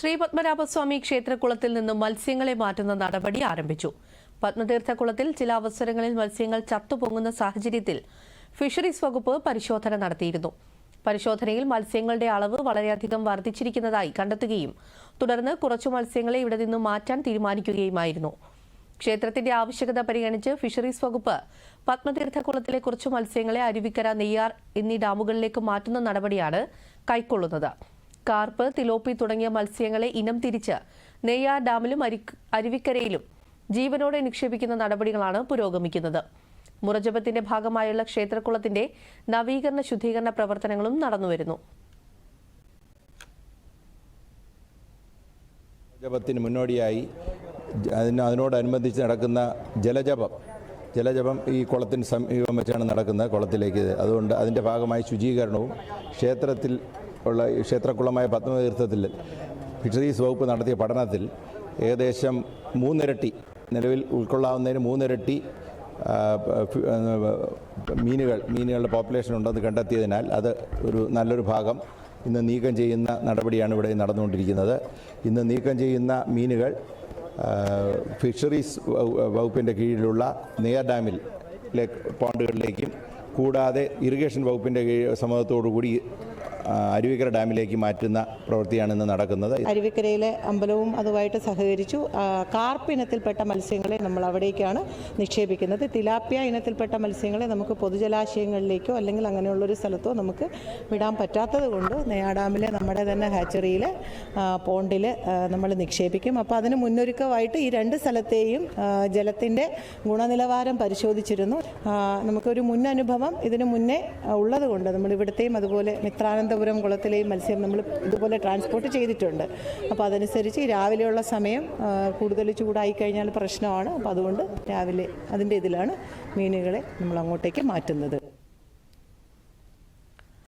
ശ്രീ പത്മനാഭസ്വാമി ക്ഷേത്രകുളത്തിൽ നിന്നും മത്സ്യങ്ങളെ മാറ്റുന്ന നടപടി ആരംഭിച്ചു. പത്മതീർത്ഥക്കുളത്തിൽ ചില അവസരങ്ങളിൽ മത്സ്യങ്ങൾ ചത്തുപൊങ്ങുന്ന സാഹചര്യത്തിൽ ഫിഷറീസ് വകുപ്പ് പരിശോധന നടത്തിയിരുന്നു. പരിശോധനയിൽ മത്സ്യങ്ങളുടെ അളവ് വളരെയധികം വർദ്ധിച്ചിരിക്കുന്നതായി കണ്ടെത്തുകയും തുടർന്ന് കുറച്ചു മത്സ്യങ്ങളെ ഇവിടെ നിന്നും മാറ്റാൻ തീരുമാനിക്കുകയുമായിരുന്നു. ക്ഷേത്രത്തിന്റെ ആവശ്യകത പരിഗണിച്ച് ഫിഷറീസ് വകുപ്പ് പത്മതീർത്ഥക്കുളത്തിലെ കുറച്ചു മത്സ്യങ്ങളെ അരുവിക്കര നെയ്യാർ എന്നീ ഡാമുകളിലേക്ക് മാറ്റുന്ന നടപടിയാണ് കൈക്കൊള്ളുന്നത്. കാർപ്പ് തിലോപ്പി തുടങ്ങിയ മത്സ്യങ്ങളെ ഇനം തിരിച്ച് നെയ്യാർ ഡാമിലും അരി- അരുവിക്കരയിലും ജീവനോടെ നിക്ഷേപിക്കുന്ന നടപടികളാണ് പുരോഗമിക്കുന്നത്. മുറജപത്തിന്റെ ഭാഗമായുള്ള ക്ഷേത്രക്കുളത്തിന്റെ നവീകരണ ശുദ്ധീകരണ പ്രവർത്തനങ്ങളും നടന്നുവരുന്നു. ജപത്തിന് മുന്നോടിയായി അതിന് അതിനോടനുബന്ധിച്ച് നടക്കുന്ന ജലജപം. ജലജപം ഈ കുളത്തിന് സമീപം വെച്ചാണ് നടക്കുന്നത് കുളത്തിലേക്ക്. അതുകൊണ്ട് അതിന്റെ ഭാഗമായി ശുചീകരണവും ക്ഷേത്രത്തിൽ ഉള്ള ക്ഷേത്രക്കുളമായ പത്മതീർത്ഥത്തിൽ ഫിഷറീസ് വകുപ്പ് നടത്തിയ പഠനത്തിൽ ഏകദേശം മൂന്നിരട്ടി നിലവിൽ ഉൾക്കൊള്ളാവുന്നതിന് മൂന്നിരട്ടി മീനുകൾ മീനുകളുടെ പോപ്പുലേഷൻ ഉണ്ടെന്ന് കണ്ടെത്തിയതിനാൽ അത് ഒരു നല്ലൊരു ഭാഗം ഇന്ന് നീക്കം ചെയ്യുന്ന നടപടിയാണ് ഇവിടെ നടന്നുകൊണ്ടിരിക്കുന്നത്. ഇന്ന് നീക്കം ചെയ്യുന്ന മീനുകൾ ഫിഷറീസ് വകു- വകുപ്പിന്റെ കീഴിലുള്ള നെയർ ഡാമിൽ പോണ്ടുകളിലേക്കും കൂടാതെ ഇറിഗേഷൻ വകുപ്പിന്റെ കീഴ് സമ്മതത്തോടു കൂടി അരുവിക്കര ഡാമിലേക്ക് മാറ്റുന്ന പ്രവൃത്തിയാണ് ഇന്ന് നടക്കുന്നത്. അരുവിക്കരയിലെ അമ്പലവും അതുമായിട്ട് സഹകരിച്ചു. കാർപ്പ് ഇനത്തിൽപ്പെട്ട മത്സ്യങ്ങളെ നമ്മൾ അവിടേക്കാണ് നിക്ഷേപിക്കുന്നത്. തിലാപ്പിയ ഇനത്തിൽപ്പെട്ട മത്സ്യങ്ങളെ നമുക്ക് പൊതുജലാശയങ്ങളിലേക്കോ അല്ലെങ്കിൽ അങ്ങനെയുള്ളൊരു സ്ഥലത്തോ നമുക്ക് വിടാൻ പറ്റാത്തത് കൊണ്ട് നെയ്യാഡാമിലെ നമ്മുടെ തന്നെ ഹാച്ചറിയിൽ പോണ്ടിൽ നമ്മൾ നിക്ഷേപിക്കും. അപ്പോൾ അതിന് മുന്നൊരുക്കമായിട്ട് ഈ രണ്ട് സ്ഥലത്തെയും ജലത്തിന്റെ ഗുണനിലവാരം പരിശോധിച്ചിരുന്നു. നമുക്കൊരു മുൻ അനുഭവം ഇതിനു മുന്നേ ഉള്ളതുകൊണ്ട് ഉള്ളത് കൊണ്ട് നമ്മൾ ഇവിടുത്തെയും അതുപോലെ മിത്രാനന്തപുരം കുളത്തിലെയും മത്സ്യം നമ്മൾ ഇതുപോലെ ട്രാൻസ്പോർട്ട് ചെയ്തിട്ടുണ്ട്. അപ്പോൾ അതനുസരിച്ച് രാവിലെയുള്ള സമയം കൂടുതൽ ചൂടായി കഴിഞ്ഞാൽ പ്രശ്നമാണ്. അപ്പോൾ അതുകൊണ്ട് രാവിലെ അതിന്റെ ഇതിലാണ് മീനുകളെ നമ്മൾ അങ്ങോട്ടേക്ക് മാറ്റുന്നത്.